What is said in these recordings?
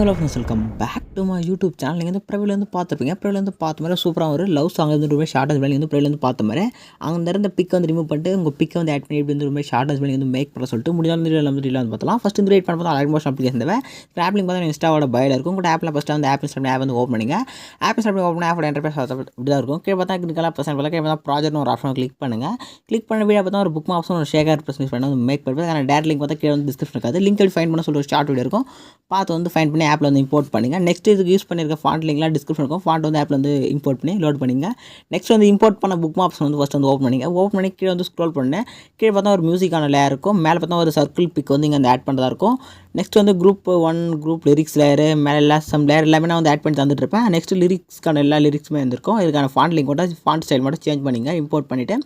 Hello friends welcome back to my YouTube channel நீங்கள் வந்து ப்ரைவேலேருந்து பார்த்துருப்பீங்க. ப்ரைவேலேருந்து பார்த்த மாதிரி சூப்பராக ஒரு லவ் சாங் வந்து ரொம்ப ஷார்ட் ஹஸ்பண்ட் வந்து ப்ரைவேலேருந்து பார்த்த மாதிரி. அங்கே இருந்த பிக்கை வந்து ரிமூவ் பண்ணிட்டு உங்கள் பிக்கை வந்து ஆட் பண்ணி எப்படி வந்து ரொம்ப ஷார்ட் ஹஸ்பண்ட் வந்து மேக் பண்ண சொல்லிட்டு முடிஞ்சாலும் வந்து வந்து ரீல் வந்து பார்த்தலாம் ஃபஸ்ட் இந்த ரேட் பண்ண பார்த்தா அலைட் மோஷன் அப்ளிகேஷன் தேவை. ஆப்லிங் பார்த்தா இன்ஸ்டாவோட பயில் இருக்கும். உங்கள் ஆப்பில் ஃபஸ்ட்டு வந்து ஆப் இன்ஸ்டாப் ஆப் வந்து ஓப்பன் பண்ணிங்க. ஆப் இன்ஸ்டாப் ஓப்பன் ஆப் என்டர்பேஸ் இப்படி தான் இருக்கும். கீழே பார்த்தா கிரிக்கலாக பர்சன் பார்த்தா கீழே பார்த்தா ப்ராஜெக்ட் ஒரு ஆப்ஷன் கிளிக் பண்ணுங்கள் கிளிக் பண்ண வீடியோ பார்த்தா ஒரு புக் ஆப்ஷன் ஒரு ஷேகர் ப்ரெஸ் பண்ணி வந்து மேக் பண்ணுறது ஆனால் டேட் லிங்க் பார்த்தா கீழே வந்து டிஸ்கிரிப்ஷன் இருக்காது. லிங்க் எப்படி ஃபைன் பண்ண சொல்லி ஒரு ஷார்ட் வீடியோ இருக்கும். பார்த்து வந்து ஃபைன் பண்ணி ஆப்பில் வந்து இம்போர்ட் பண்ணுங்கள் நெக்ஸ்ட் இதுக்கு யூஸ் பண்ணியிருக்க ஃபாண்ட் லிங்க்லாம் டிஸ்கிரிப்ஷன் இருக்கும். ஃபாண்ட் வந்து ஆப்பில் வந்து இம்போர்ட் பண்ணி லோட் பண்ணிங்க. நெக்ஸ்ட் வந்து இம்போர்ட் பண்ண புக் ஆப்ஷன் வந்து ஃபஸ்ட் வந்து ஓப்பன் பண்ணிங்க. ஓப்பன் பண்ணி கீழே வந்து ஸ்க்ரோல் பண்ணேன் கீழே பார்த்தா ஒரு மியூசிக்கான லேயர் இருக்கும். மேலே பார்த்தா ஒரு சர்க்கிள் பிக் வந்து இங்கே வந்து ஆட் பண்ணுறதா இருக்கும். நெக்ஸ்ட் வந்து group one group lyrics layer மேலே எல்லா சம் லேயர் எல்லாமே நான் வந்து ஆட் பண்ணி தந்துட்டு இருப்பேன். நெக்ஸ்ட் லிரிக்ஸ்க்கான எல்லா லிரிக்ஸுமே இருந்திருக்கும் இதுக்கான ஃபாண்ட் லிங்க் மட்டும் ஃபாண்ட் ஸ்டைல் மட்டும் சேஞ்ச் பண்ணிங்க. இம்போர்ட் பண்ணிவிட்டு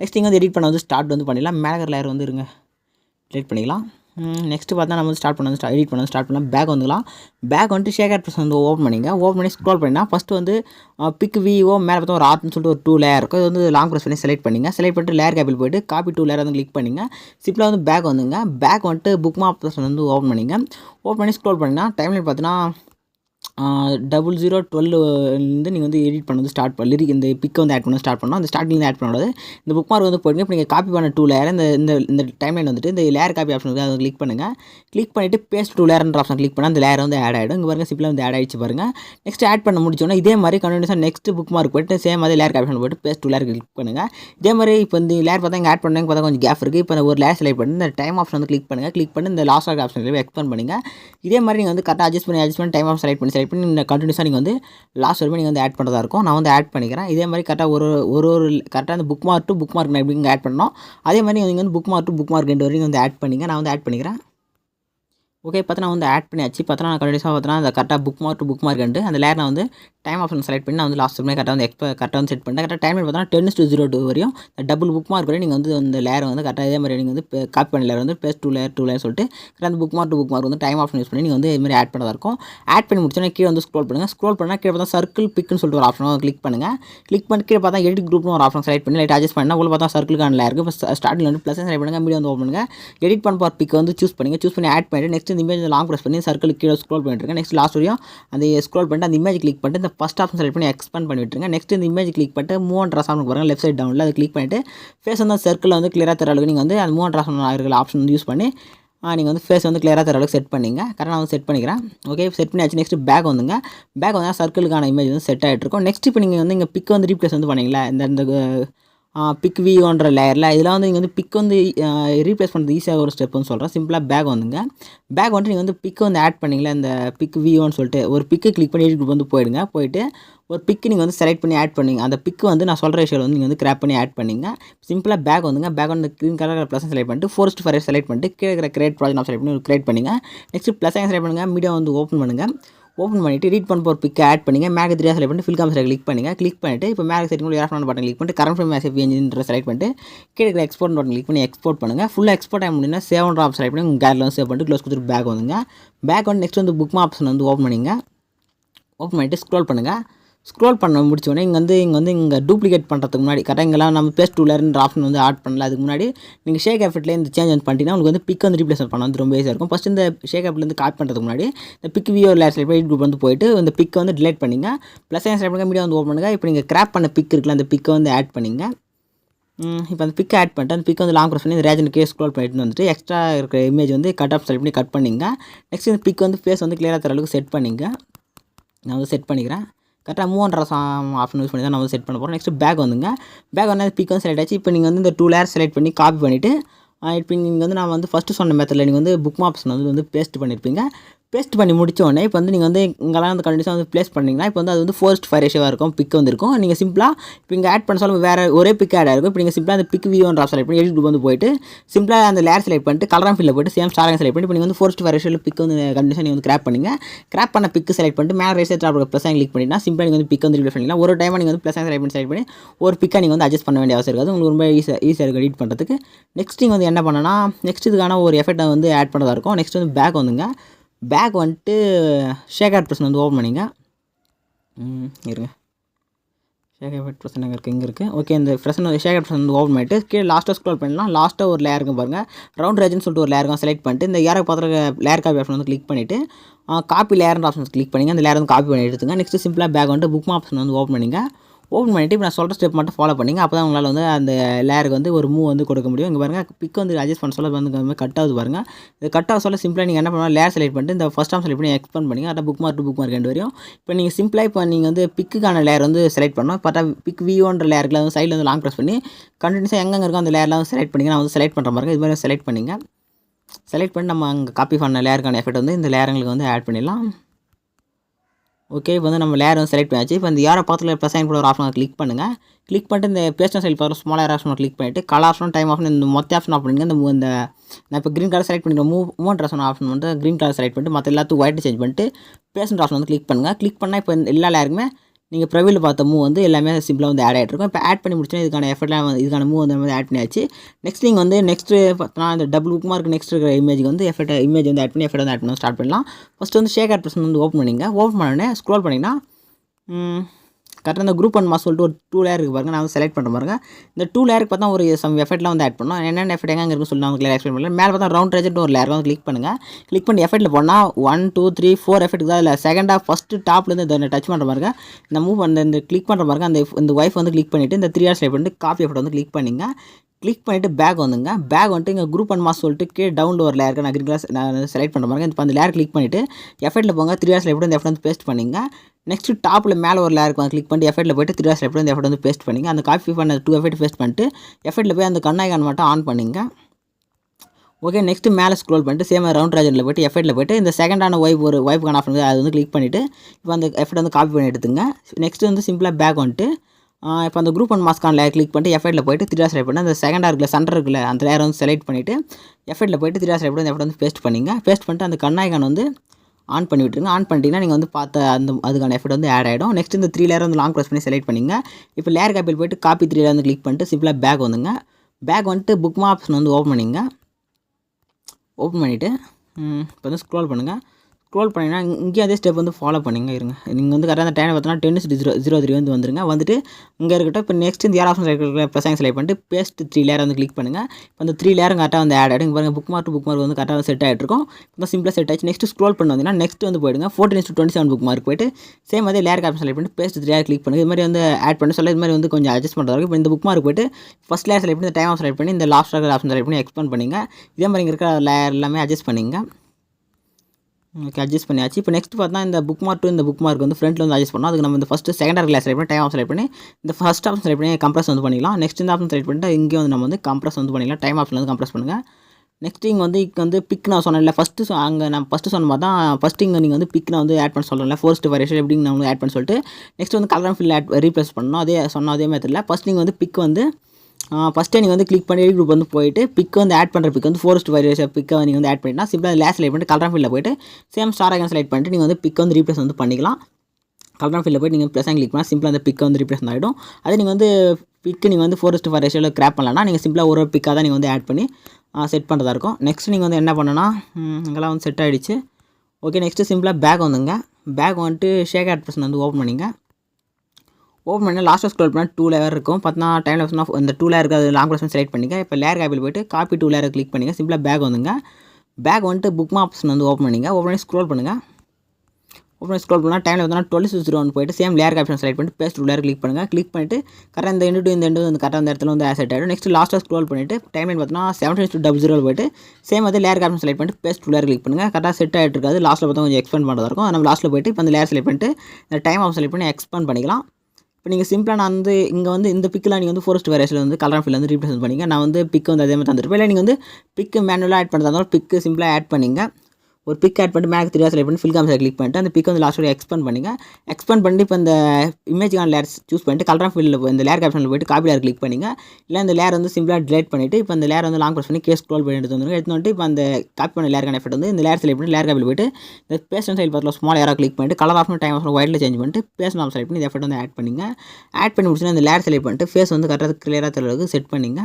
நெக்ஸ்ட் இங்கே வந்து எடிட் பண்ண வந்து ஸ்டார்ட் வந்து பண்ணிடலாம். மேலே லேயர் வந்து இருங்க. எடிட் பண்ணிக்கலாம். நெக்ஸ்ட்டு பார்த்தா நம்ம வந்து ஸ்டார்ட் பண்ண வந்து எடிட் பண்ண ஸ்டார்ட் பண்ணலாம். பேக் வந்துக்கலாம். பேக் வந்துட்டு ஷேகர் ப்ரெஸ் வந்து ஓப்பன் பண்ணிங்க. ஓப்பன் பண்ணி ஸ்க்ரோல் பண்ணினா ஃபஸ்ட்டு வந்து பிக் விஓ மேலே பார்த்தா ஒரு ஆர்ட்னு சொல்லிட்டு ஒரு டூ லேயர் இருக்கும். இது வந்து லாங் ப்ரெஸ் பண்ணி செலக்ட் பண்ணிங்க. செலக்ட் பண்ணிட்டு லேயர் கேபிள் போயிட்டு காப்பி டூ லேயர் வந்து கிளிக் பண்ணிங்க. சிப்பில் வந்து பேக் வந்துங்க. பேக் வந்துட்டு புக் மாப் வந்து ஓப்பன் பண்ணிங்க. ஓப்பன் பண்ணி ஸ்க்ரோல் பண்ணிங்கன்னா டைம்லைன் பார்த்தீங்கன்னா டபுள் ஜீரோ டுவெல்லேருந்து நீங்கள் வந்து எடிட் பண்ண வந்து ஸ்டார்ட் பண்ணி. லிரிக் இந்த பிக்கை வந்து ஆட் பண்ண ஸ்டார்ட் பண்ணோம் அந்த ஸ்டார்டிங் ஆட் பண்ணக்கூடாது. இந்த புக் மார்க் வந்து போயிடுங்க இப்போ நீங்கள் காப்பி பண்ண டூ லேயர் இந்த இந்த இந்த டைம்லைன் வந்துட்டு இந்த லேயர் காப்பி ஆப்ஷன் வந்து அதை கிளிக் பண்ணுங்கள் கிளிக் பண்ணிவிட்டு பேஸ்ட் டூ லேயர்ன்ற ஆப்ஷன் கிளிக் பண்ணால் அந்த லேயர் வந்து ஆட் ஆகிடும் இங்கே பாருங்க சிப்பில் வந்து ஆட் ஆகிடுச்சு பாருங்கள் நெக்ஸ்ட் ஆட் பண்ண முடிச்சோன்னா இதே மாதிரி கண்டினியூஸாக நெக்ஸ்ட் புக் மார்க் போய்ட்டு சேம் அதே லேயர் ஆப்ஷன் போய்ட்டு பேஸ்ட் டூ லேயர் கிளிக் பண்ணுங்கள் இதே மாதிரி இப்போ இந்த லேயர் பார்த்தா இங்கே ஆட் பண்ணாங்க. பார்த்தா கொஞ்சம் கேப் இருக்குது இப்போ ஒரு லேயர் செலக்ட் பண்ணி இந்த டைம் ஆப்ஷன் வந்து கிளிக் பண்ணுங்கள் கிளிக் பண்ணி இந்த லாஸ்ட் ஆப்ஷன் எக்ஸ்பெண்ட் பண்ணுங்கள் இதே மாதிரி நீங்கள் வந்து கரெக்டாக அட்ஜஸ்ட் பண்ணி அட்ஜஸ்ட் பண்ணி டைம் ஆஃப் செலக்ட் பண்ணி செலக்ட் பண்ணி இந்த கண்டினியூஸாக நீங்கள் வந்து லாஸ்ட் வரைக்கும் நீங்கள் வந்து ஆட் பண்ணுறதா இருக்கும். நான் வந்து ஆட் பண்ணிக்கிறேன். இதே மாதிரி கரெக்டாக ஒரு ஒரு ஒரு கரெக்டாக அந்த bookmark to bookmark எப்படி நீங்கள் ஆட் பண்ணணும் அதே மாதிரி நீங்கள் வந்து bookmark to bookmark ரெண்டு வரைக்கும் வந்து ஆட் பண்ணிங்க. நான் வந்து ஆட் பண்ணிக்கிறேன். ஓகே பார்த்தா நான் வந்து ஆட் பண்ணியாச்சு. பார்த்தா நான் கண்டினியூஸாக பார்த்தா அந்த கரெக்டாக bookmark to bookmark அந்த லேர் நான் வந்து டைம் ஆப்ஷன் செலக்ட் பண்ணி நான் வந்து லாஸ்ட் டைமே கரெக்டாக வந்து எக்ஸ்ப கரெக்டாக வந்து செட் பண்ணிட்டேன். கரெக்டாக டைம் பார்த்தீங்கன்னா டென் டு ஜீரோ டூ வரையும். டபுள் புக் மார்க் வரையும் நீங்கள் வந்து அந்த லேயர் வந்து கரெக்டாக இதே மாதிரி நீங்கள் வந்து காப்பி பண்ண லேயர் வந்து base to layer to layer சொல்லிட்டு கரெக்டாக அந்த bookmark to bookmark வந்து டைம் ஆப்ஷன் யூஸ் பண்ணி நீங்கள் வந்து இதுமாதிரி ஆட் பண்ணதாக இருக்கும். ஆட் பண்ணி முடிச்சோன்னா கீழே வந்து ஸ்க்ரோல் பண்ணுங்கள் ஸ்க்ரோல் பண்ணால் கீழே பார்த்தா சர்க்கிள் பிக்னு சொல்லிட்டு ஒரு ஆப்ஷன் கிளிக் பண்ணுங்கள் கிளிக் பண்ணி கீழே பார்த்தா எடிட் குரூப்னு ஒரு ஆப்ஷன் செலக்ட் பண்ணி லைட் அட்ஜஸ்ட் பண்ணால் உள்ள பார்த்தா சர்க்கிளுக்கான லேயர் இருக்குது இப்போ ஸ்டார்டிங் வந்து ப்ளஸ் செலக்ட் பண்ணுங்கள் மீடியம் வந்து ஓப்பன் பண்ணுங்கள் எடிட் பண்ண போகிற பிக் வந்து சூஸ் பண்ணுங்கள் சூஸ் பண்ணி ஆட் பண்ணிட்டு நெக்ஸ்ட் இந்த இமேஜ் லாங் ப்ரெஸ் பண்ணி சர்க்கிள் கீழே ஸ்க்ரோல் பண்ணிட்டு இருக்கேன். நெக்ஸ்ட் லாஸ்ட் வரையும் அந்த ஸ்க்ரோல் பண்ணிட்டு அந்த இமேஜ் கிளிக் பண்ணிட்டு இந்த ஃபஸ்ட் ஆப்ஷன் செலக்ட் பண்ணி எக்ஸ்பேண்ட் பண்ணி விட்டுருங்க. நெக்ஸ்ட் இந்த இமேஜ் கிளிக் பண்ணிட்டு மூவ் ட்ராஸ் பாருங்கள் லெஃப்ட் சைட் டவுனில் அதை கிளிக் பண்ணிட்டு ஃபேஸ் வந்து சர்க்கிள் வந்து கிளியராக தர அளவுக்கு நீங்கள் வந்து அந்த மூவ் ட்ராஸ் இருக்கிற ஆப்ஷன் வந்து யூஸ் பண்ணி நீங்கள் வந்து ஃபேஸ் வந்து கிளியராக தர அளவுக்கு செட் பண்ணிங்க. கரெக்டாக வந்து செட் பண்ணிக்கிறேன். ஓகே செட் பண்ணியாச்சு. நெக்ஸ்ட் பேக் வந்துங்க. பேக் வந்து சர்க்கிளுக்கான இமேஜ் வந்து செட் ஆகிட்டு இருக்கும். நெக்ஸ்ட் இப்போ நீங்கள் வந்து இங்கே பிக் வந்து ரீப்ளேஸ் வந்து பண்ணிங்களா? இந்த இந்த பிக் வியோன்ற லேயரில் இதெல்லாம் வந்து நீங்கள் வந்து பிக் வந்து ரீப்ளேஸ் பண்ணுறது ஈஸியாக ஒரு ஸ்டெப்னு சொல்கிறேன் சிம்பிளாக பேக் வந்துங்க. பேக் வந்துட்டு நீங்கள் வந்து பிக் வந்து ஆட் பண்ணிங்களா இந்த பிக் வியோன்னு சொல்லிட்டு ஒரு பிக்கு கிளிக் பண்ணி எடிட் வந்து போயிடுங்க. போயிட்டு ஒரு பிக்கு நீங்கள் வந்து செலக்ட் பண்ணி ஆட் பண்ணிங்க. அந்த பிக்கு வந்து நான் சொல்கிற விஷயம் வந்து நீங்கள் வந்து கிராப் பண்ணி ஆட் பண்ணிங்க. சிம்பிளாக பேக் வந்துங்க. பேக் வந்து க்ரீன் கலர் ப்ளஸ் செலக்ட் பண்ணிட்டு ஃபோர்ஸ்ட் ஃபயர் செலக்ட் பண்ணிட்டு கீழே இருக்கிற கிரேட் ப்ராஜெக்ட் நான் செலக்ட் பண்ணி கிரியேட் பண்ணிங்க. நெக்ஸ்ட் ப்ளஸ் செலக்ட் பண்ணுங்கள் மீடியா வந்து ஓப்பன் பண்ணுங்கள் ஓப்பன் பண்ணிவிட்டு ரீட் பண்ண போகிற பிக்கை ஆட் பண்ணிங்க. மேக் த்ரீயா செலக்ட் பண்ணி ஃபில் காம்ஸ் கிளிக் பண்ணுங்கள் கிளிக் பண்ணிட்டு இப்போ make setting air button click பண்ணிட்டு current frame message engine select பண்ணிட்டு கீழே எக்ஸ்போர்ட் பட்டன் கிளிக் பண்ணி எக்ஸ்போர்ட் பண்ணுங்கள் ஃபுல்லாக எக்ஸ்போர்ட் ஆக முடியும்னா சேவன் ட்ராப் செலக்ட் பண்ணி உங்கள் கேரில் சேவ் பண்ணிட்டு க்ளோஸ் கொடுத்துட்டு பேக் வந்துங்க பேக் வந்து நெக்ஸ்ட் வந்து புக் ஆப்ஷன் வந்து ஓப்பன் பண்ணிங்க. ஓப்பன் பண்ணிவிட்டு ஸ்க்ரோல் பண்ணுங்கள் ஸ்க்ரோல் பண்ண முடிச்சோடனே இங்கே வந்து இங்கே வந்து இங்கே டூப்ளிகேட் பண்ணுறதுக்கு முன்னாடி கரெக்டாக இங்கெல்லாம் நம்ம பேஸ்ட் டூலர்ன்ற ஆப்ஷன் வந்து ஆட் பண்ணல. அதுக்கு முன்னாடி நீங்கள் ஷேக் எஃபெக்ட்லேயே இந்த சேஞ்ச் வந்து பண்ணிட்டீங்கன்னா உங்களுக்கு வந்து பிக் வந்து ரீப்ளேஸ் பண்ண வந்து ரொம்ப ஈஸியாக இருக்கும். ஃபஸ்ட் இந்த ஷேக் ஆஃப்லேருந்து காப்பி பண்ணுறதுக்கு முன்னாடி இந்த pic view layer select group வந்து போயிட்டு இந்த பிக்கை வந்து டிலேட் பண்ணிங்க. ப்ளஸ் செலக்ட் பண்ணுங்க? மீடியா வந்து ஓப்பன் பண்ணுங்க. இப்போ நீங்கள் கிராப் பண்ண பிக் இருக்குல்ல அந்த பிக்கை வந்து ஆட் பண்ணிங்க. இப்போ அந்த பிக் ஆட் பண்ணிட்டு அந்த பிக் வந்து லாங் ப்ரெஸ் பண்ணி இந்த ரேஜனுக்கே ஸ்க்ரோல் பண்ணிட்டு வந்துட்டு எக்ஸ்ட்ரா இருக்கிற இமேஜ் வந்து கட் ஆஃப் செலக்ட் பண்ணி கட் பண்ணிங்க. நெக்ஸ்ட் இந்த பிக் வந்து ஃபேஸ் வந்து கிளியராக தர அளவுக்கு செட் பண்ணிங்க. நான் வந்து செட் பண்ணிக்கிறேன். கரெக்டாக மூன்றரை சா ஆப்ஷன் யூஸ் பண்ணி தான் நான் வந்து செட் பண்ண போகிறோம் நெக்ஸ்ட் பேக் வந்துங்க. பேக் வந்து பிக் வந்து செலக்ட் ஆச்சு. இப்போ நீங்கள் வந்து இந்த டூ லேயர் செலக்ட் பண்ணி காப்பி பண்ணிவிட்டு இப்போ நீங்கள் வந்து நான் வந்து ஃபஸ்ட்டு சொன்ன மெத்தடில் நீங்கள் வந்து புக் மாப்ஸ் வந்து வந்து பேஸ்ட் பண்ணியிருப்பீங்க பேஸ்ட் பண்ணி முடித்தோடனே உடனே இப்போ வந்து நீங்கள் வந்து இங்கெல்லாம் வந்து கண்டிஷன் வந்து ப்ளேஸ் பண்ணிங்கன்னா இப்போ வந்து அது வந்து ஃபர்ஸ்ட் ஃபைவ் ரேஷியோவாக இருக்கும் பிக் வந்துருக்கும் நீங்கள் சிம்பிளாக இப்போ இங்கே ஆட் பண்ண சொல்ல வேறு ஒரே பிக் ஆட் ஆயிருக்கும் இப்போ நீங்கள் சிம்பிளாக அந்த பிக் வியூ ட்ராப் செலக்ட் பண்ணி எடிட் வந்து போயிட்டு சிம்பிளாக அந்த லேர் செலக்ட் பண்ணிட்டு கலராம் ஃபில்ல போய்ட்டு சேம் ஸ்டாரிங் செலக்ட் பண்ணி இப்போ நீங்கள் வந்து ஃபர்ஸ்ட் ஃபைவ் ரேஷியோவில் பிக் வந்து கண்டிஷன் நீங்கள் வந்து கிராப் பண்ணுங்க. கிராப் பண்ண பிக் செலக்ட் பண்ணிட்டு மேலே ரேஸ் ட்ராப் ப்ளஸ் கிளிக் பண்ணினா சிம்பிளாக நீங்கள் வந்து பிக் வந்து ரிலீவ் பண்ணிக்கலாம். ஒரு டைம் நீங்கள் வந்து ப்ளஸ் செலக்ட் பண்ணி செலக்ட் பண்ணி ஒரு பிக்கை நீங்கள் வந்து அட்ஜஸ்ட் பண்ண வேண்டிய அவசியம் இருக்காது. உங்களுக்கு ரொம்ப ஈஸியாக ஈஸியாக இருக்கும் எடிட் பண்ணுறதுக்கு நெக்ஸ்ட் நீங்கள் வந்து என்ன பண்ணனா நெக்ஸ்ட் இதுக்கான ஒரு எஃபெக்ட்டை வந்து ஆட் பண்ணதாக இருக்கும். நெக்ஸ்ட் வந்து பேக் வந்துங்க. பேக் வந்துட்டு ஷேக் பிரசன் வந்து ஓப்பன் பண்ணிங்க. ம், இருங்க. ஷேகர் பிரசன் ப்ரெஸ் எங்கே இருக்குது இங்கே இருக்குது ஓகே இந்த பிரசன் ஷேகர் பிரசன் வந்து ஓப்பன் பண்ணிட்டு கீழே லாஸ்ட்டாக ஸ்க்ரோல் பண்ணலாம். லாஸ்ட்டாக ஒரு லேயர் இருக்கும் பாருங்கள் ரவுண்ட் ரேஜ்னு சொல்லிட்டு ஒரு லேயர் செலக்ட் பண்ணிட்டு இந்த ஏரை பார்த்துருக்க லேயர் காப்பி ஆப்ஷன் வந்து கிளிக் பண்ணிவிட்டு காப்பி லேயர்ன்ற ஆப்ஷன் கிளிக் பண்ணிங்க. அந்த லேயர் வந்து காப்பி பண்ணி எடுத்துங்க. நெக்ஸ்ட் சிம்பிளாக பேக் வந்துட்டு புக் ஆப்ஷன் வந்து ஓப்பன் பண்ணிங்க. ஓப்பன் பண்ணிவிட்டு இப்போ நான் சொல்கிற ஸ்டெப் மட்டும் ஃபாலோ பண்ணிங்க. அப்போ தான் உங்களால் வந்து அந்த லேயருக்கு வந்து ஒரு மூவ் வந்து கொடுக்க முடியும். இங்கே பாருங்கள் பிக் வந்து அட்ஜஸ்ட் பண்ண சொல்ல வந்து கட் ஆகுது பாருங்கள் இது கட் ஆக சொல்ல சிம்பிளாக நீங்கள் என்ன பண்ணுவோம் லேயர் செலக்ட் பண்ணிட்டு இந்த ஃபஸ்ட் ஆம் செலக்ட் பண்ணி எக்ஸ்பெண்ட் பண்ணிங்க. அதை புக் மார்க் புக் மார்க் ரெண்டு வரையும். இப்போ நீங்கள் சிம்பிளாக இப்போ நீங்கள் வந்து பிக்குக்கான லேயர் வந்து செலக்ட் பண்ணோம் பார்த்தா பிக் வியூன்ற லேயரில் வந்து சைடில் வந்து லாங் ப்ரெஸ் பண்ணி கண்டினியூஸாக எங்கெங்கே இருக்கோ அந்த லேயர்லாம் செலக்ட் பண்ணிங்க. நான் வந்து செலக்ட் பண்ணுற மாதிரி இது மாதிரி செலக்ட் பண்ணிங்க. செலக்ட் பண்ணி நம்ம அங்கே காப்பி பண்ண லேயருக்கான எஃபெக்ட் வந்து இந்த லேயருங்களுக்கு வந்து ஆட் பண்ணிடலாம். ஓகே இப்போ வந்து நம்ம லேயர் வந்து செலக்ட் பண்ணியாச்சு. இப்போ இந்த யாரை பார்த்துல ப்ளஸ் சைன் கூட ஒரு ஆப்ஷன் கிளிக் பண்ணுங்கள் கிளிக் பண்ணிட்டு இந்த பேஸ்டன் சைட் பார்த்து ஸ்மால் ஏர் ஆப்ஷன் கிளிக் பண்ணிவிட்டு கலர் ஆப்ஷன் டைம் ஆப்ஷன் இந்த மொத்த ஆப்ஷன் ஆஃப் பண்ணுங்க. இந்த இந்த நான் இப்போ க்ரீன் கலர் செலக்ட் பண்ணிட்டு மூவ் மூவ் ஆப்ஷன் ஆப்ஷன் வந்து க்ரீன் கலர் செலக்ட் பண்ணிட்டு மற்ற எல்லாத்துக்கும் ஒயிட் சேஞ்ச் பண்ணிட்டு பேஸ்டன் ஆப்ஷன் வந்து கிளிக் பண்ணுங்கள் கிளிக் பண்ணால் இப்போ எல்லா லேயருக்குமே நீங்கள் ப்ரொவைல் பார்த்த மூவ் வந்து எல்லாமே சிம்பிளாக வந்து ஆட் ஆகிட்டு இருக்கும் இப்போ ஆட் பண்ணி முடிச்சோன்னா இதுக்கான எஃபர்ட்லாம் வந்து இதுக்கான மூவ் வந்து ஆட் பண்ணியாச்சு. நெக்ஸ்ட் நீங்கள் வந்து நெக்ஸ்ட்டு பார்த்தோன்னா அந்த டபுள் புக் மார்க் நெக்ஸ்ட் இருக்கிற இமேஜ் வந்து எஃபர்ட் இமேஜ் வந்து ஆட் பண்ணி எஃபர்ட் வந்து ஆட் பண்ண ஸ்டார்ட் பண்ணலாம். ஃபஸ்ட்டு வந்து ஷேக் ஆட் பர்சன் வந்து ஓப்பன் பண்ணிங்க. ஓப்பன் பண்ணோடனே ஸ்க்ரோல் பண்ணிங்கன்னா கரெக்டாக இந்த குரூப் ஒன் மாஸ் சொல்லிட்டு ஒரு டூ லேயர் இருக்கு பாருங்க. நான் வந்து செலக்ட் பண்ணுற பாருங்க. இந்த டூ லேயருக்கு பார்த்தா ஒரு சம் எஃபெக்ட்லாம் வந்து ஆட் பண்ணோம். என்னென்ன எஃபெக்ட் எங்கே இருக்குன்னு சொல்லி நான் உங்களுக்கு எக்ஸ்பிளைன் பண்ணல மேலே பார்த்தா ரவுண்ட் ரேஜெட் ஒரு லேயர் வந்து கிளிக் பண்ணுங்கள் கிளிக் பண்ணி எஃபெக்ட்டில் போனால் one two three four effect தான் இல்லை செகண்டாக ஃபஸ்ட்டு டாப்லேருந்து இதை டச் பண்ணுற பாருங்க. இந்த மூவ் அந்த இந்த கிளிக் பண்ணுற பாருங்க. அந்த இந்த ஒய்ஃப் வந்து கிளிக் பண்ணிவிட்டு இந்த த்ரீ ஹார்ஸ் பண்ணிட்டு காப்பி எஃபெக்ட் வந்து கிளிக் பண்ணிங்க. கிளிக் பண்ணிவிட்டு பேக் வந்துங்க. பேக் வந்துட்டு இங்கே குரூப் அண்ட் மாஸ் சொல்லிட்டு கே டவுனில் ஒரு லேயருக்கு நான் கிரீன் கிளாஸ் நான் செலக்ட் பண்ணுற மாதிரி இப்போ அந்த லேயர் கிளிக் பண்ணிவிட்டு எஃபெக்ட்டில் போங்க. த்ரீ ஹார்ஸ் எப்படி வந்து எஃபெக்ட் வந்து பேஸ்ட் பண்ணிங்க. நெக்ஸ்ட்டு டாப்பில் மேலே ஒரு லேயருக்கு வந்து கிளிக் பண்ணி எஃபெக்ட்டில் போய்ட்டு த்ரீ ஹார்ஸ் எப்படி எஃபெக்ட் வந்து பேஸ்ட் பண்ணிங்க. அந்த காப்பி பண்ண டூ எஃபெக்ட் பேஸ்ட் பண்ணிட்டு எஃபெக்ட்டில் போய் அந்த கண்ணாய்கான் மட்டும் ஆன் பண்ணிங்க. ஓகே நெக்ஸ்ட் மேலே ஸ்க்ரோல் பண்ணிட்டு சேம் ரவுண்ட் ராஜனில் போய்ட்டு எஃபெக்ட்டில் போயிட்டு இந்த செகண்டான ஒய்ஃப் ஒரு ஒய்ஃப்கான ஆஃப் அது வந்து கிளிக் பண்ணிவிட்டு இப்போ அந்த எஃபெக்ட் வந்து காப்பி பண்ணி எடுத்துங்க. நெக்ஸ்ட் வந்து சிம்பிளாக பேக் வந்துட்டு இப்போ அந்த குரூப் அண்ட் மாஸ்கான் லேயர் கிளிக் பண்ணிட்டு எஃபெக்ட்டில் போயிட்டு த்ரீ செலக்ட் பண்ணி அந்த செகண்டாக இருக்குல்ல சென்டர் இருக்குல்ல அந்த லேயர் வந்து செலக்ட் பண்ணிவிட்டு எஃபெக்ட்டில் போயிட்டு த்ரீ செலக்ட் பண்ணி எஃபெக்ட் வந்து பேஸ்ட் பண்ணிங்க. பேஸ்ட் பண்ணிட்டு அந்த கண்ணாய்கான் வந்து ஆன் பண்ணி விட்டுருங்க. ஆன் பண்ணிட்டீங்கன்னா நீங்கள் வந்து பார்த்த அந்த அதுக்கான எஃபெக்ட் வந்து ஆட் ஆகிடும் நெக்ஸ்ட் இந்த த்ரீ லேயர் வந்து லாங் ப்ரெஸ் பண்ணி செலக்ட் பண்ணிங்க. இப்போ லேயர் காப்பியில் போயிட்டு காப்பி த்ரீ வந்து கிளிக் பண்ணிட்டு சிம்பிளாக பேக் வந்துங்க. பேக் வந்துட்டு புக் ஆப்ஷன் வந்து ஓப்பன் பண்ணிங்க. ஓப்பன் பண்ணிவிட்டு இப்போ வந்து ஸ்க்ரோல் பண்ணுங்கள் ஸ்க்ரோல் பண்ணிங்கன்னா இங்கேயும் அதே ஸ்டெப் வந்து ஃபாலோ பண்ணுங்க இருங்க. நீங்கள் வந்து கரெக்டாக அந்த டைம் பார்த்தோன்னா டென் ஜீரோ ஜீரோ த்ரீ வந்து வந்துருங்க. வந்துட்டு இங்கே இருக்கட்டும் இப்போ நெக்ஸ்ட் இந்த ஏர் ஆப்ஷன் இருக்கிற ப்ரெஸாங்க செலக்ட் பண்ணிட்டு பேஸ்ட் த்ரீ லேயர் வந்து கிளிக் பண்ணுங்கள் இப்போ அந்த த்ரீ லேயரும் கரெக்டாக வந்து ஆட் ஆகிடும் பாருங்கள் புக் மார்க் புக் மார்க் வந்து கரெக்டாக செட் ஆகிட்டு இருக்கும். இப்போ சிம்பிளாக செட் ஆச்சு நெக்ஸ்ட் ஸ்க்ரோல் பண்ணி வந்தீங்கன்னா நெக்ஸ்ட் வந்து போயிடுங்க. Fourteen to twenty seven bookmark போயிட்டு சேம் அதே லேயர் ஆப்ஷன் செலக்ட் பண்ணிட்டு பேஸ்ட் த்ரீ லேயர் கிளிக் பண்ணுங்கள் இது மாதிரி வந்து ஆட் பண்ண சொல்ல இது மாதிரி வந்து கொஞ்சம் அட்ஜஸ்ட் பண்ணுறது இப்போ இந்த புக் மார்க் போயிட்டு ஃபஸ்ட் லேயர் செலக்ட் பண்ணி டைம் ஆஃப் செலக்ட் பண்ணி இந்த லாஸ்ட் இருக்கிற ஆப்ஷன் செலக்ட் பண்ணி எக்ஸ்பெண்ட் பண்ணிங்க. இதே மாதிரி இங்கே இருக்கிற லேயர் எல்லாமே அட்ஜஸ்ட் பண்ணிங்க. ஓகே அட்ஜஸ்ட் பண்ணியாச்சு. இப்போ நெக்ஸ்ட் பார்த்தா இந்த புக் மார்க் இந்த புக் மார்க் வந்து ஃப்ரண்ட்டில் வந்து அட்ஜஸ்ட் பண்ணோம் அதுக்கு நம்ம இந்த ஃபஸ்ட்டு செகண்ட் கிளாஸ் செலக்ட் பண்ணி டைம் செலக்ட் பண்ணி இந்த ஃபஸ்ட் ஆப்ஷன் செலக்ட் பண்ணி கம்ப்ரஸ் வந்து பண்ணிக்கலாம். நெக்ஸ்ட் இந்த ஆப்ஷன் செலக்ட் பண்ணிட்டு இங்கே வந்து நம்ம வந்து கம்ப்ரஸ் வந்து பண்ணிக்கலாம். டைம் ஆப்ஷன் வந்து கம்ப்ரஸ் பண்ணுங்கள் நெக்ஸ்ட் இங்கே வந்து இங்கே வந்து பிக் நான் சொன்னேன்ல ஃபஸ்ட்டு அங்கே நான் ஃபஸ்ட்டு சொன்ன மாதிரி தான் ஃபஸ்ட்டு இங்கே நீங்கள் வந்து பிக் நான் வந்து ஆட் பண்ண சொல்கிறேன்ல ஃபோர்ஸ்ட் வேரியேஷன் எப்படி நான் வந்து ஆட் பண்ண சொல்லிட்டு. நெக்ஸ்ட் வந்து கலர் ஃபில் ஆட் ரீப்ளேஸ் பண்ணணும். அதே சொன்ன அதே மெத்தடில் ஃபஸ்ட் நீங்கள் வந்து பிக் வந்து ஃபஸ்ட்டு நீங்கள் வந்து கிளிக் பண்ணி குரூப் வந்து போயிட்டு பிக் வந்து ஆட் பண்ணுற பிக் வந்து ஃபோரஸ்ட் வைரஸ் பிக்கை நீங்கள் வந்து ஆட் பண்ணிட்டா சிம்பிளாக லேஸ் செலக்ட் பண்ணிட்டு கலர் ஃபீல்டில் போயிட்டு சேம் ஸ்டார் ஐக்கன் செலக்ட் பண்ணிட்டு நீங்கள் வந்து பிக் வந்து ரீப்ளேஸ் வந்து பண்ணிக்கலாம். கலர் ஃபீல்டில் போய்ட்டு நீங்கள் ப்ளஸ் கிளிக் பண்ணால் சிம்பிளாக அந்த பிக்கை வந்து ரீப்ளேஸ் ஆகிடும் அதே நீங்கள் வந்து பிக்கு நீங்கள் வந்து ஃபோரஸ்ட் ஃபோர் ரேஷியோவில் கிராப் பண்ணலன்னா நீங்கள் சிம்பிளாக ஒரு பிக்காக தான் நீங்கள் வந்து ஆட் பண்ணி செட் பண்ணுறதா இருக்கும். நெக்ஸ்ட் நீங்கள் வந்து என்ன பண்ணணும்னா இங்கெல்லாம் வந்து செட் ஆகிடுச்சு ஓகே நெக்ஸ்ட்டு சிம்பிளாக பேக் வந்துங்க. பேக் வந்துட்டு ஷேக் ஆட் பர்சன் வந்து ஓப்பன் பண்ணிங்க. ஓப்பன் பண்ணி லாஸ்ட்டாக ஸ்க்ரோல் பண்ணால் டூ லேயர் இருக்கும். பார்த்தா டைம் ஆஃப் இந்த டூ லேயருக்கு அது லாங் ப்ரெஸ் செலக்ட் பண்ணிங்க இப்போ லேயர் காப்பில் போயிட்டு காப்பி டூ லேயர் கிளிக் பண்ணிங்க சிம்பிளாக பேக் வந்துங்க. பேக் வந்துட்டு புக் ஆப்ஷன் வந்து ஓப்பன் பண்ணிங்க ஓப்பன் பண்ணி ஸ்க்ரோல் பண்ணுங்கள் ஓப்பன் பண்ணி ஸ்க்ரோல் பண்ணால் டைமில் வந்து டுவெல் சிக்ஸ் ஜீரோ ஒன் போயிட்டு சேம் லேயர் ஆப்ஷன் செலக்ட் பண்ணிட்டு பேஸ்ட் டூ லேயர் கிளிக் பண்ணுங்கள் கிளிக் பண்ணிட்டு கரெக்டாக இந்த எண்டு டூ இந்த எண்டு வந்து கரெக்டாக அந்த இடத்துல வந்து ஆசெட் ஆகிடும் நெக்ஸ்ட் லாஸ்ட்டாக ஸ்க்ரோல் பண்ணிட்டு டைம் லைன் பார்த்தீங்கன்னா செவன்டீன் டூ டபுள் ஜீரோ போயிட்டு சேம் வந்து லேயர் ஆப்ஷன் செலக்ட் பண்ணிட்டு பேஸ்ட் டூ லேயர் கிளிக் பண்ணுங்கள் கரெக்டாக செட் ஆகிட்டு இருக்காது. லாஸ்ட்டில் பார்த்தா கொஞ்சம் எக்ஸ்பெண்ட் பண்ணுறதா இருக்கும். நம்ம லாஸ்ட்டில் போயிட்டு இப்போ அந்த லேயர் செலக்ட் பண்ணிட்டு இந்த டைம் ஆஃப் செலக்ட் பண்ணி எக்ஸ்பெண்ட் பண்ணிக்கலாம். இப்போ நீங்கள் சிம்பிளாக நான் வந்து இங்கே வந்து இந்த பிக்கில் நீங்கள் வந்து ஃபோரஸ்ட் வேரியஸில் வந்து கலர் ஃபில் வந்து ரீப்ளேஸ் பண்ணிங்க. நான் வந்து பிக் வந்து அதே மாதிரி தந்துருப்பேன். இல்லை நீங்கள் வந்து பிக்கு மேனுவலாக ஆட் பண்ணுறதா இருந்தாலும் பிக்கு சிம்பிளாக ஆட் பண்ணிங்க. ஒரு பிக் ஆட் பண்ணிட்டு மேக் த்ரீ செலக்ட் பண்ணி ஃபில் காமிச்சா கிளிக் பண்ணிட்டு அந்த பிக் வந்து லாஸ்ட் வரைக்கும் எக்ஸ்பெண்ட் பண்ணிங்க. எக்ஸ்பெண்ட் பண்ணி இப்போ இந்த இமேஜ்க்கான லேர்ஸ் சூஸ் பண்ணிட்டு கலர் ஃபில்லில் இந்த லேயர் கேப்ஷனில் போயிட்டு காப்பி லேர் கிளிக் பண்ணிங்க. இல்லை இந்த லேயர் வந்து சிம்பிளாக டிலேட் பண்ணிவிட்டு இப்போ இந்த லேயர் வந்து லாங் ப்ரெஸ் பண்ணி கேஸ் ஸ்க்ரோல் பண்ணி எடுத்து வந்துருங்க. எடுத்து வந்துட்டு இப்போ அந்த காப்பி பண்ண லேர் எஃபெக்ட் வந்து இந்த லேர் செலக்ட் பண்ணி லேர் காப்பில் போயிட்டு இந்த பேஸ்ட் சைல் பார்த்துல ஸ்மால் ஏராக கிளிக் பண்ணிட்டு கலர் ஆஃப் டைம் ஆஃப் ஒயிட்டில் சேஞ்ச் பண்ணிட்டு பேஸ் நாம் செலக்ட் பண்ணி இந்த எஃபெக்ட் வந்து ஆட் பண்ணிங்க. ஆட் பண்ணி முடிச்சுன்னா இந்த லேர் செலக்ட் பண்ணிட்டு ஃபேஸ் வந்து கரெக்டாக கிளியராக தெரியறதுக்கு செட் பண்ணிங்க.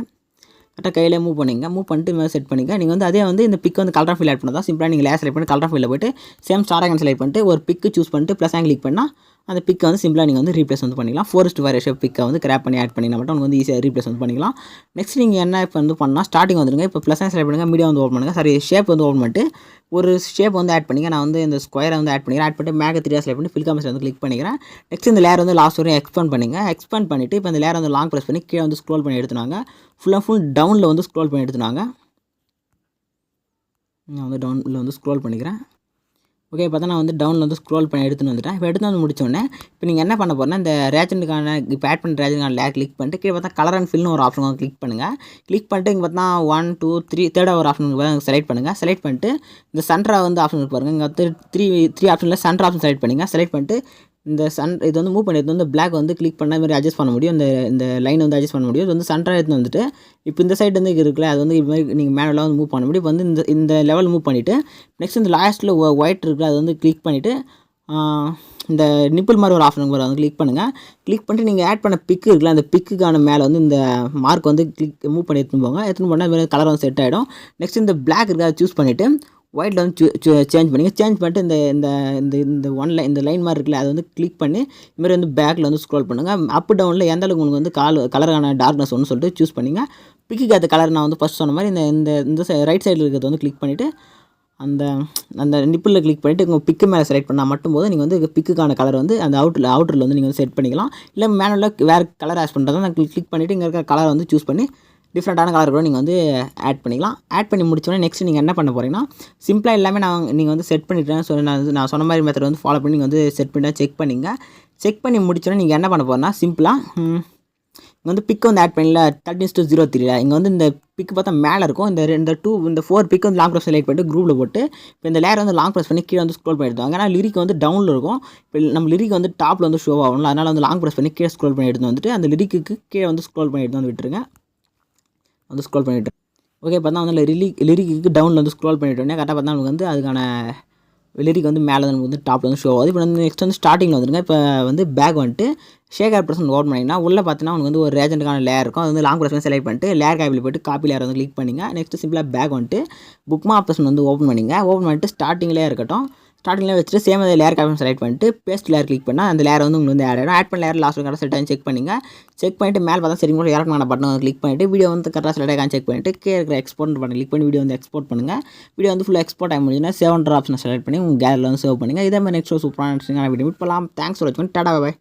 கரெக்டாக கையிலே மூவ் பண்ணிங்க. மூவ் பண்ணிட்டு மேலே செட் பண்ணிங்க. நீங்கள் வந்து அதே வந்து இந்த பிக் வந்து கலர் ஃபில் ஆட் பண்ணதான் சிம்பிளாக நீங்கள் லேஸ் செலக்ட் பண்ணி கலர் ஃபில்ல போய்ட்டு சேம் ஸ்டார் ஆகன் செலக்ட் பண்ணிட்டு ஒரு பிக்கு சூஸ் பண்ணிட்டு ப்ளஸ் ஆங்கிள் கிளிக் பண்ணால் அந்த பிக்கை வந்து சிம்பிளாக நீங்கள் வந்து ரீப்ளேஸ் வந்து பண்ணிக்கலாம். ஃபோர்ஸ்ட் வேறு ஷேப் பிக்கை வந்து கிராப் பண்ணி ஆட் பண்ணிங்கன்னா மட்டும் உங்களுக்கு வந்து ஈஸியாக ரீப்ளேஸ் வந்து பண்ணிக்கலாம். நெக்ஸ்ட் நீங்கள் என்ன இப்போ வந்து பண்ணால் ஸ்டார்டிங் வந்துருங்க இப்போ ப்ளஸ் செலக்ட் பண்ணுங்கள் மீடியா வந்து ஓப்பன் பண்ணுங்கள் சாரி ஷேப் வந்து ஓப்பன் பண்ணிட்டு ஒரு ஷேப் வந்து ஆட் பண்ணிங்க. நான் வந்து இந்த ஸ்கொயரை வந்து ஆட் பண்ணிக்கிறேன். ஆட் பண்ணிட்டு மேக த்ரீ செலக்ட் பண்ணி ஃபில் வந்து கிளிக் பண்ணிக்கிறேன். நெக்ஸ்ட் இந்த லேர் வந்து லாஸ்ட் வரையும் எக்ஸ்பெண்ட் பண்ணுங்கள் எக்ஸ்பெண்ட் பண்ணிவிட்டு இப்போ இந்த லேயர் வந்து லாங் ப்ரெஸ் பண்ணி கீழே வந்து ஸ்க்ரோல் பண்ணி எடுத்துனாங்க. ஃபுல் அண்ட் ஃபுல் டவுனில் வந்து ஸ்க்ரோல் பண்ணி எடுத்துனாங்க. நான் வந்து டவுனில் வந்து ஸ்க்ரோல் பண்ணிக்கிறேன். ஓகே பார்த்தா நான் வந்து டவுனில் வந்து ஸ்க்ரோல் பண்ணி எடுத்துன்னு வந்துட்டேன். இப்போ எடுத்து வந்து முடிச்சோடனே இப்போ நீங்கள் என்ன பண்ண போகிறேன்னா இந்த ரேஜனுக்கான இப்போ ஆட் பண்ண ரேஜனுக்கான லேக் கிளிக் பண்ணிட்டு கீழே பார்த்தா கலர் அண்ட் ஃபில்னு ஒரு ஆப்ஷன் கிளிக் பண்ணுங்கள் கிளிக் பண்ணிட்டு இங்கே பார்த்தா ஒன் டூ த்ரீ தேர்ட் ஒரு ஆப்ஷன் செலக்ட் பண்ணுங்கள் செலக்ட் பண்ணிட்டு இந்த சென்டரா வந்து ஆப்ஷன் பாருங்கள் இங்கே வந்து த்ரீ த்ரீ ஆப்ஷனில் சென்டர் ஆப்ஷன் செலக்ட் பண்ணிங்க. செலக்ட் பண்ணிட்டு இந்த சன் இது வந்து மூவ் பண்ணி எடுத்து வந்து பிளாக் வந்து கிளிக் பண்ணால் மாதிரி அட்ஜஸ்ட் பண்ண முடியும். இந்த இந்த லைன் வந்து அட்ஜஸ்ட் பண்ண முடியும். இது வந்து சென்டராக எடுத்து வந்துட்டு இப்போ இந்த சைடு வந்து இருக்குல்ல அது வந்து இது மாதிரி நீங்கள் மேனுவலாக வந்து மூவ் பண்ண முடியும். இப்போ வந்து இந்த இந்த லெவல் மூவ் பண்ணிவிட்டு நெக்ஸ்ட் இந்த லாஸ்ட்டில் ஒயிட் இருக்குல்ல அது வந்து கிளிக் பண்ணிவிட்டு இந்த நிப்பிள் மாதிரி ஒரு ஆஃப் நம்பர் வந்து கிளிக் பண்ணுங்கள் கிளிக் பண்ணிட்டு நீங்கள் ஆட் பண்ண பிக்கு இருக்குல்ல அந்த பிக்குக்கான மேலே வந்து இந்த மார்க் வந்து கிளிக் மூவ் பண்ணி எடுத்துன்னு போங்க. எடுத்துன்னு போனால் கலர் வந்து செட் ஆகிடும் நெக்ஸ்ட் இந்த பிளாக் இருக்குது அதை சூஸ் பண்ணிவிட்டு ஒயிட்டில் வந்து சேஞ்ச் பண்ணிங்க. சேஞ்ச் பண்ணிட்டு இந்த இந்த இந்த இந்த ஒன் லைன் இந்த லைன் மாதிரி இருக்குல்ல அதை வந்து கிளிக் பண்ணி இதுமாரி வந்து பேக்கில் வந்து ஸ்க்ரோல் பண்ணுங்கள் அப் டவுனில் எந்த அளவுக்கு உங்களுக்கு வந்து கால் கலரான டார்க்னஸ் ஒன்று சொல்லிட்டு சூஸ் பண்ணிங்க. பிக்குக்கு அந்த கலர் நான் வந்து ஃபஸ்ட் சொன்ன மாதிரி இந்த இந்த இந்த ரைட் சைடில் இருக்கிறத வந்து கிளிக் பண்ணிவிட்டு அந்த அந்த நிப்பிளில் கிளிக் பண்ணிவிட்டு உங்கள் பிக்கு மேலே செலக்ட் பண்ணால் மட்டும் போது நீங்கள் வந்து பிக்குக்கான கலர் வந்து அந்த அவுட்டில் அவுட்டரில் வந்து நீங்கள் வந்து செட் பண்ணிக்கலாம். இல்லை மேனுவலாக வேறு கலர் ஆஸ் பண்ணுறதா நான் கிளிக் பண்ணிவிட்டு இங்கே இருக்கிற கலரை வந்து சூஸ் பண்ணி டிஃப்ரெண்ட்டான கலர் கூட நீங்கள் வந்து ஆட் பண்ணிக்கலாம். ஆட் பண்ணி முடிச்சோடனே நெக்ஸ்ட் நீங்கள் என்ன பண்ண போகிறீங்கன்னா சிம்பிளாக எல்லாமே நான் நீங்கள் வந்து செட் பண்ணிட்டேன் ஸோ நான் நான் சொன்ன மாதிரி மெத்தட் வந்து ஃபாலோ பண்ணி நீங்கள் வந்து செட் பண்ணிட்டா செக் பண்ணிங்க. செக் பண்ணி முடிச்சோடனே நீங்கள் என்ன பண்ண போகிறேன்னா சிம்பிளாக இங்கே வந்து பிக் வந்து ஆட் பண்ணல. தேர்ட்டின்ஸ் டூ ஜீரோ த்ரீல இங்கே வந்து இந்த பிக் பார்த்தா மேலே இருக்கும். இந்த ரெண்டு டூ இந்த ஃபோர் பிக் வந்து லாங் ப்ரெஸ் செலக்ட் பண்ணிட்டு குரூப்பில் போட்டு இப்போ இந்த லேயர் வந்து லாங் ப்ரெஸ் பண்ணி கீழே வந்து ஸ்க்ரோல் பண்ணி ஏன்னா லிரிக் வந்து டவுனில் இருக்கும். இப்போ நம்ம லிரிக் வந்து டாப்பில் வந்து ஷோ ஆகணும். அதனால் வந்து லாங் ப்ரெஸ் பண்ணி கீழே ஸ்க்ரோல் பண்ணி எடுத்து வந்துட்டு அந்த லிரிக்கு கீழே வந்து ஸ்க்ரோல் பண்ணி எடுத்து வந்து விட்டுருங்க. வந்து ஸ்க்ரோல் பண்ணிவிட்டேன் ஓகே பார்த்தா வந்து லிரிக் லிரிக்கு டவுனில் வந்து ஸ்க்ரோல் பண்ணிவிட்டோன்னே கரெக்டாக பார்த்தா நமக்கு வந்து அதுக்கான லிரிக் வந்து மேலே நமக்கு வந்து டாப்பில் வந்து ஷோ ஆகுது. இப்போ வந்து நெக்ஸ்ட் வந்து ஸ்டார்டிங்கில் வந்துருங்க. இப்போ வந்து பேக் வந்துட்டு ஷேகர் பர்சன் ஓப்பன் பண்ணிங்கன்னா உள்ளே பார்த்தீங்கன்னா உங்களுக்கு வந்து ஒரு ரேஜென்ட்டுக்கான லேயர் இருக்கும். அது வந்து லாங் ப்ரெஸ் செலக்ட் பண்ணிட்டு லேயர் காப்பில் போய்ட்டு காப்பி லேயர் வந்து கிளிக் பண்ணிங்க. நெக்ஸ்ட் சிம்பிளாக பேக் வந்துட்டு புக் ஆப்ஷன் வந்து ஓப்பன் பண்ணிங்க. ஓப்பன் பண்ணிட்டு ஸ்டார்டிங்லேயே இருக்கட்டும். ஸ்டார்டிங்கில் வச்சுட்டு சேம் அந்த லேயர் காப்பி செலக்ட் பண்ணிட்டு பேஸ்ட் லேயர் கிளிக் பண்ணால் அந்த லேயர் வந்து உங்களுக்கு வந்து ஆட் ஆகிடும் ஆட் பண்ண லேயர் லாஸ்ட் கரெக்டாக செலக்ட் ஆகி செக் பண்ணிங்க. செக் பண்ணிட்டு மேலே பார்த்தா சரி கூட இறக்கமான பட்டன் வந்து கிளிக் பண்ணிட்டு வீடியோ வந்து கரெக்டாக செலக்ட் ஆகி செக் பண்ணிட்டு கே இருக்கிற எக்ஸ்போர்ட் பண்ணி கிளிக் பண்ணி வீடியோ வந்து எக்ஸ்போர்ட் பண்ணுங்கள் வீடியோ வந்து ஃபுல்லாக எக்ஸ்போர்ட் ஆகி முடிஞ்சுன்னா செவன் ஆப்ஷனை செலக்ட் பண்ணி உங்கள் கேலரியில் வந்து சேவ் பண்ணுங்கள் இதே மாதிரி நெக்ஸ்ட் சூப்பரான வீடியோ மீட் பண்ணலாம் தேங்க்ஸ் ஃபார் வாட்சிங் டாடா பாய்